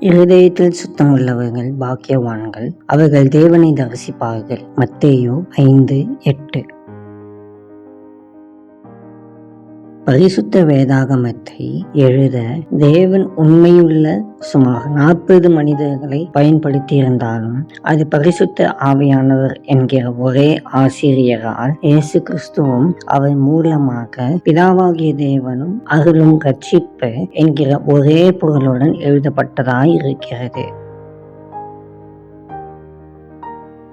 இருதயத்தில் சுத்தம் உள்ளவர்கள் பாக்கியவான்கள். அவர்கள் தேவனை தரிசிப்பார்கள். மத்தேயோ ஐந்து எட்டு. பரிசுத்த வேதாகமத்தை எழுத தேவன் உண்மையுள்ள சுமார் நாற்பது மனிதர்களை பயன்படுத்தியிருந்தாலும் அது பரிசுத்த ஆவியானவர் என்கிற ஒரே ஆசிரியரால் இயேசு கிறிஸ்துவும் அவர் மூலமாக பிதாவாகிய தேவனும் அருளும் ரட்சிப்பு என்கிற ஒரே பொருளுடன் எழுதப்பட்டதாய் இருக்கிறது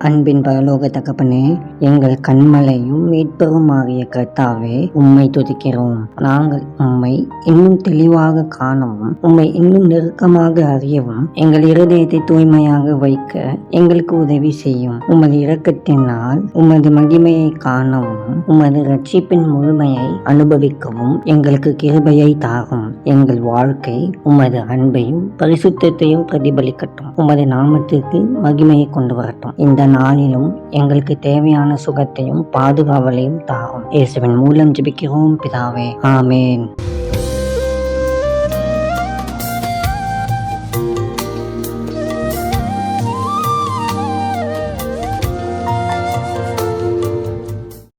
அன்பின் பரலோக தகப்பனே எங்கள் கண்மலையும் மீட்பருமாகிய கர்த்தாவே உம்மை துதிக்கிறோம். நாங்கள் உம்மை இன்னும் தெளிவாக காணவும் உம்மை இன்னும் நெருக்கமாக அறியவும் எங்கள் இருதயத்தை தூய்மையாக வைக்க எங்களுக்கு உதவி செய்யும். உமது இரக்கத்தினால் உமது மகிமையை காணவும் உமது ரட்சிப்பின் முழுமையை அனுபவிக்கவும் எங்களுக்கு கிருபையை தாகும் எங்கள் வாழ்க்கை உமது அன்பையும் பரிசுத்தையும் பிரதிபலிக்கட்டும். உமது நாமத்திற்கு மகிமையை கொண்டு வரட்டும். இந்த நாளிலும் எங்களுக்கு தேவையான சுகத்தையும் பாதுகாவலையும் தாகும் இயேசுவின் மூலம் ஜெபிக்கிறோம் பிதாவே. ஆமேன்.